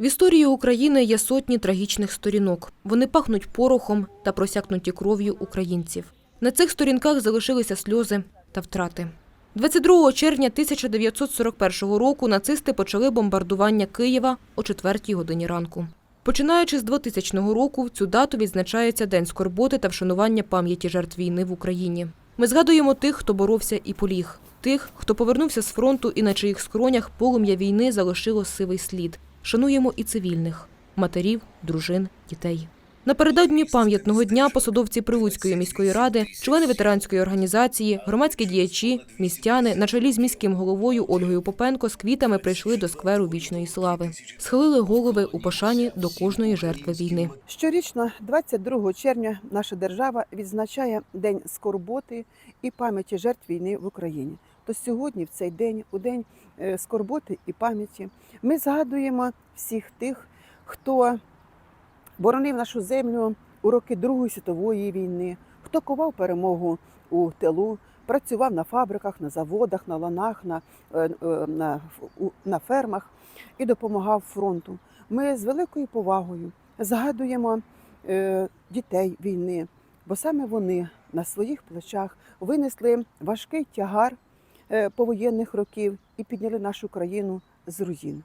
В історії України є сотні трагічних сторінок. Вони пахнуть порохом та просякнуті кров'ю українців. На цих сторінках залишилися сльози та втрати. 22 червня 1941 року нацисти почали бомбардування Києва о 4 годині ранку. Починаючи з 2000 року, в цю дату відзначається День скорботи та вшанування пам'яті жертв війни в Україні. Ми згадуємо тих, хто боровся і поліг, тих, хто повернувся з фронту і на чиїх скронях полум'я війни залишило сивий слід. Шануємо і цивільних – матерів, дружин, дітей. Напередодні пам'ятного дня посадовці Прилуцької міської ради, члени ветеранської організації, громадські діячі, містяни на чолі з міським головою Ольгою Попенко з квітами прийшли до скверу вічної слави. Схилили голови у пошані до кожної жертви війни. Щорічно, 22 червня, наша держава відзначає День скорботи і пам'яті жертв війни в Україні. То сьогодні, в цей день, у день е, скорботи і пам'яті, ми згадуємо всіх тих, хто боронив нашу землю у роки Другої світової війни, хто ковав перемогу у тилу, працював на фабриках, на заводах, на ланах, на, е, е, на, на фермах і допомагав фронту. Ми з великою повагою згадуємо е, дітей війни, бо саме вони на своїх плечах винесли важкий тягар повоєнних років і підняли нашу країну з руїн.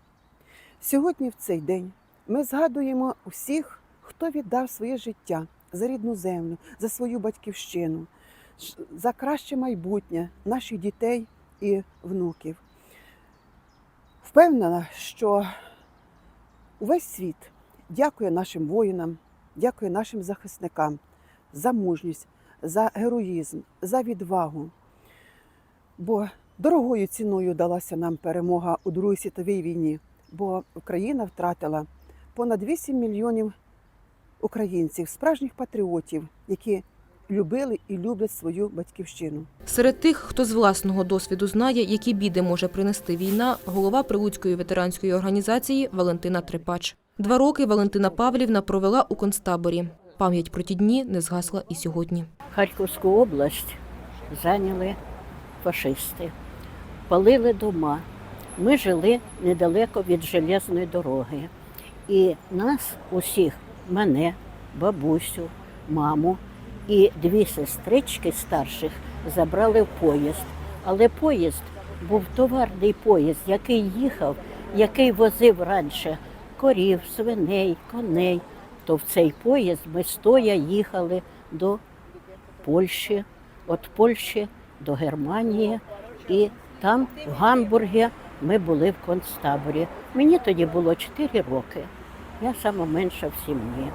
Сьогодні, в цей день, ми згадуємо усіх, хто віддав своє життя за рідну землю, за свою батьківщину, за краще майбутнє наших дітей і внуків. Впевнена, що увесь світ дякує нашим воїнам, дякує нашим захисникам за мужність, за героїзм, за відвагу. Бо дорогою ціною далася нам перемога у Другій світовій війні, бо Україна втратила понад 8 мільйонів українців, справжніх патріотів, які любили і люблять свою батьківщину. Серед тих, хто з власного досвіду знає, які біди може принести війна, голова Прилуцької ветеранської організації Валентина Трипач. Два роки Валентина Павлівна провела у концтаборі. Пам'ять про ті дні не згасла і сьогодні. Харківську область зайняли фашисти, палили дома. Ми жили недалеко від железної дороги. І нас усіх, мене, бабусю, маму і дві сестрички старших забрали в поїзд. Але поїзд був товарний поїзд, який їхав, який возив раніше корів, свиней, коней. То в цей поїзд ми стоя їхали до Польщі, від Польщі до Германії, і там, в Гамбургі, ми були в концтаборі. Мені тоді було 4 роки. Я сама менша в сім'ї.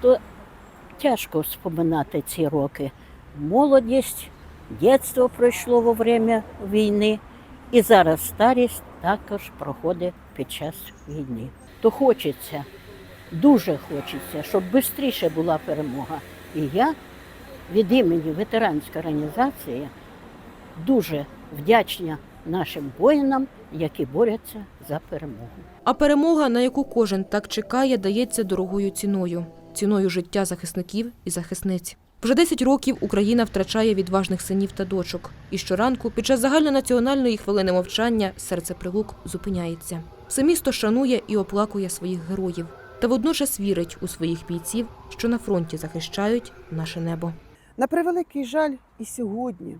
То тяжко вспоминати ці роки. Молодість, дитинство пройшло во время війни, і зараз старість також проходить під час війни. То хочеться, дуже хочеться, щоб швидше була перемога. І я від імені ветеранської організації дуже вдячна нашим воїнам, які борються за перемогу. А перемога, на яку кожен так чекає, дається дорогою ціною ціною життя захисників і захисниць. Вже 10 років Україна втрачає відважних синів та дочок. І щоранку, під час загальнонаціональної хвилини мовчання, серце прилук зупиняється. Все місто шанує і оплакує своїх героїв, та водночас вірить у своїх бійців, що на фронті захищають наше небо. На превеликий жаль, і сьогодні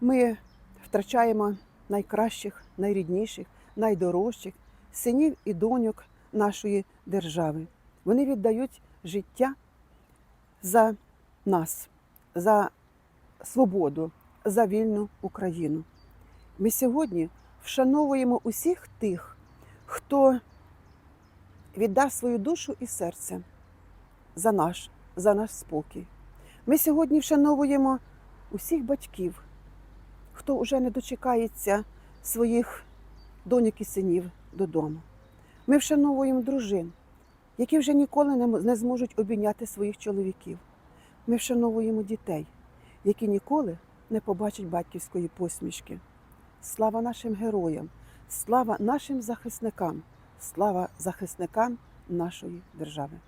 ми втрачаємо найкращих, найрідніших, найдорожчих синів і доньок нашої держави. Вони віддають життя за нас, за свободу, за вільну Україну. Ми сьогодні вшановуємо усіх тих, хто віддав свою душу і серце за наш, за наш спокій. Ми сьогодні вшановуємо усіх батьків, хто вже не дочекається своїх доньок і синів додому. Ми вшановуємо дружин, які вже ніколи не зможуть обійняти своїх чоловіків. Ми вшановуємо дітей, які ніколи не побачать батьківської посмішки. Слава нашим героям, слава нашим захисникам, слава захисникам нашої держави.